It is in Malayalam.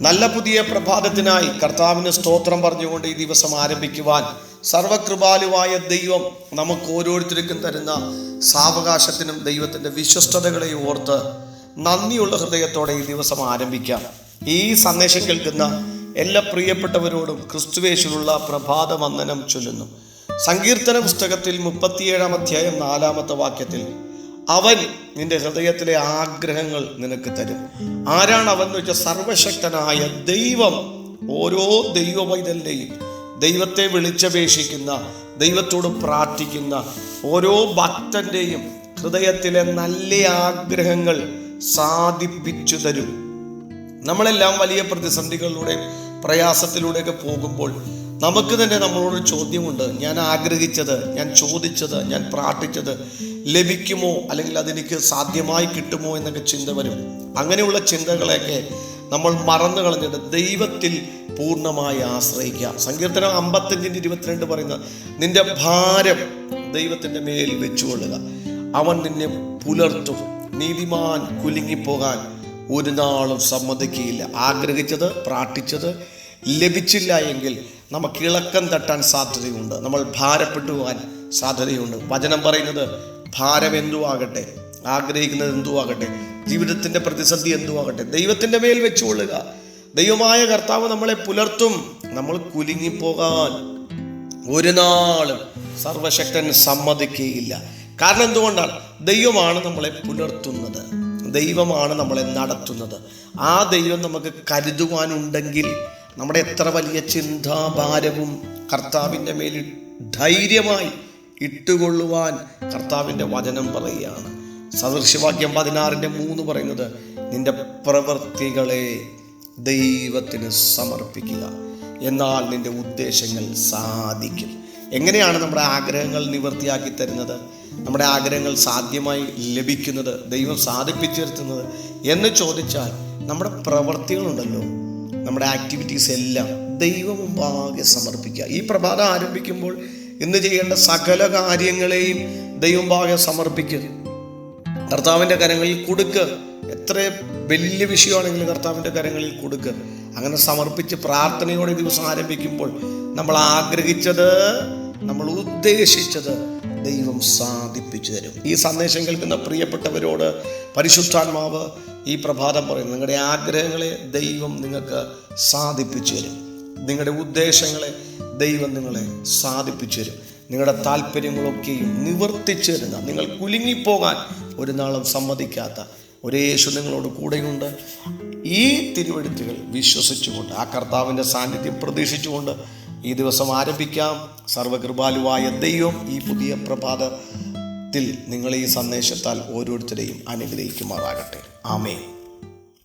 നല്ല പുതിയ പ്രഭാതത്തിനായി കർത്താവിന് സ്തോത്രം പറഞ്ഞുകൊണ്ട് ഈ ദിവസം ആരംഭിക്കുവാൻ സർവകൃപാലുവായ ദൈവം നമുക്ക് ഓരോരുത്തർക്കും തരുന്ന സാവകാശത്തിനും ദൈവത്തിന്റെ വിശ്വസ്തതകളെ ഓർത്ത് നന്ദിയുള്ള ഹൃദയത്തോടെ ഈ ദിവസം ആരംഭിക്കാം. ഈ സന്ദേശം കേൾക്കുന്ന എല്ലാ പ്രിയപ്പെട്ടവരോടും ക്രിസ്തുവേശുള്ള പ്രഭാത വന്ദനം ചൊല്ലുന്നു. സങ്കീർത്തന പുസ്തകത്തിൽ മുപ്പത്തിയേഴാം അധ്യായം നാലാമത്തെ വാക്യത്തിൽ അവൻ നിന്റെ ഹൃദയത്തിലെ ആഗ്രഹങ്ങൾ നിനക്ക് തരും. ആരാണ് അവൻ എന്ന് വെച്ചാൽ സർവശക്തനായ ദൈവം. ഓരോ ദൈവവൈതലിനെയും ദൈവത്തെ വിളിച്ചപേക്ഷിക്കുന്ന ദൈവത്തോട് പ്രാർത്ഥിക്കുന്ന ഓരോ ഭക്തന്റെയും ഹൃദയത്തിലെ നല്ല ആഗ്രഹങ്ങൾ സാധിപ്പിച്ചു തരും. നമ്മളെല്ലാം വലിയ പ്രതിസന്ധികളിലൂടെ പ്രയാസത്തിലൂടെയൊക്കെ പോകുമ്പോൾ നമുക്ക് തന്നെ നമ്മളോട് ചോദ്യമുണ്ട്. ഞാൻ ആഗ്രഹിച്ചത് ഞാൻ ചോദിച്ചത് ഞാൻ പ്രാർത്ഥിച്ചത് ലഭിക്കുമോ? അല്ലെങ്കിൽ അതെനിക്ക് സാധ്യമായി കിട്ടുമോ എന്നൊക്കെ ചിന്ത വരും. അങ്ങനെയുള്ള ചിന്തകളെയൊക്കെ നമ്മൾ മറന്നു കളഞ്ഞിട്ട് ദൈവത്തിൽ പൂർണമായി ആശ്രയിക്കുക. സങ്കീർത്തനം അമ്പത്തഞ്ചിന്റെ ഇരുപത്തിരണ്ട് പറയുന്നത് നിന്റെ ഭാരം ദൈവത്തിന്റെ മേൽ വെച്ചുകൊള്ളുക. അവൻ നിന്നെ പുലർത്തും. നീതിമാൻ കുലുങ്ങിപ്പോകാൻ ഒരു നാളും സമ്മതിക്കുകയില്ല ആഗ്രഹിച്ചത് പ്രാർത്ഥിച്ചത് ലഭിച്ചില്ല എങ്കിൽ നമുക്ക് ഇളക്കം തട്ടാൻ സാധ്യതയുണ്ട്. നമ്മൾ ഭാരപ്പെട്ടു പോകാൻ സാധ്യതയുണ്ട്. വചനം പറയുന്നത് ഭാരം ആകട്ടെ ആഗ്രഹിക്കുന്നത് ആകട്ടെ ജീവിതത്തിന്റെ പ്രതിസന്ധി എന്തോ ആകട്ടെ ദൈവത്തിന്റെ മേൽ വെച്ചുകൊള്ളുക. ദൈവമായ കർത്താവ് നമ്മളെ പുലർത്തും. നമ്മൾ കുലുങ്ങിപ്പോകാൻ ഒരു നാളും സർവശക്തൻ സമ്മതിക്കുകയില്ല. കാരണം എന്തുകൊണ്ടാണ്? ദൈവമാണ് നമ്മളെ പുലർത്തുന്നത്. ദൈവമാണ് നമ്മളെ നടത്തുന്നത്. ആ ദൈവം നമുക്ക് കരുതുവാനുണ്ടെങ്കിൽ നമ്മുടെ എത്ര വലിയ ചിന്താഭാരവും കർത്താവിന്റെ മേലിൽ ധൈര്യമായി ഇട്ടുകൊള്ളുവാൻ കർത്താവിന്റെ വചനം പറയുകയാണ്. സദൃശ്യവാക്യം പതിനാറിന്റെ മൂന്ന് പറയുന്നത് നിന്റെ പ്രവൃത്തികളെ ദൈവത്തിന് സമർപ്പിക്കുക. എന്നാൽ നിന്റെ ഉദ്ദേശങ്ങൾ സാധിക്കും. എങ്ങനെയാണ് നമ്മുടെ ആഗ്രഹങ്ങൾ നിവൃത്തിയാക്കി തരുന്നത്? നമ്മുടെ ആഗ്രഹങ്ങൾ സാധ്യമായി ലഭിക്കുന്നത് ദൈവം സാധിപ്പിച്ചിരുത്തുന്നത് എന്ന് ചോദിച്ചാൽ നമ്മുടെ പ്രവൃത്തികളുണ്ടല്ലോ. നമ്മുടെ ആക്ടിവിറ്റീസ് എല്ലാം ദൈവം മുമ്പാകെ സമർപ്പിക്കുക. ഈ പ്രഭാതം ആരംഭിക്കുമ്പോൾ ഇന്ന് ചെയ്യേണ്ട സകല കാര്യങ്ങളെയും ദൈവം മുമ്പാകെ സമർപ്പിക്കുക. കർത്താവിന്റെ കരങ്ങളിൽ കൊടുക്കുക. എത്ര വലിയ വിഷയമാണെങ്കിലും കർത്താവിന്റെ കരങ്ങളിൽ കൊടുക്കുക. അങ്ങനെ സമർപ്പിച്ച് പ്രാർത്ഥനയോടെ ദിവസം ആരംഭിക്കുമ്പോൾ നമ്മൾ ആഗ്രഹിച്ചത് നമ്മൾ ഉദ്ദേശിച്ചത് ദൈവം സാധിപ്പിച്ചു തരും. ഈ സന്ദേശം കേൾക്കുന്ന പ്രിയപ്പെട്ടവരോട് പരിശുദ്ധാത്മാവ് ഈ പ്രഭാതം പറയുന്നു. നിങ്ങളുടെ ആഗ്രഹങ്ങളെ ദൈവം നിങ്ങൾക്ക് സാധിപ്പിച്ചു തരും. നിങ്ങളുടെ ഉദ്ദേശങ്ങളെ ദൈവം നിങ്ങളെ സാധിപ്പിച്ചു തരും നിങ്ങളുടെ താല്പര്യങ്ങളൊക്കെയും നിവർത്തിച്ചു തരുന്ന നിങ്ങൾ കുലുങ്ങിപ്പോകാൻ ഒരു നാളും സമ്മതിക്കാത്ത ഒരേ യേശു നിങ്ങളോട് കൂടെയുണ്ട്. ഈ തിരുവഴുത്തുകൾ വിശ്വസിച്ചുകൊണ്ട് ആ കർത്താവിന്റെ സാന്നിധ്യം പ്രതീക്ഷിച്ചുകൊണ്ട് ഈ ദിവസം ആരംഭിക്കാം. സർവകൃപാലുവായ ദൈവം ഈ പുതിയ പ്രഭാതത്തിൽ നിങ്ങളെ ഈ സന്ദേശത്താൽ ഓരോരുത്തരെയും അനുഗ്രഹിക്കുമാറാകട്ടെ. ആമേ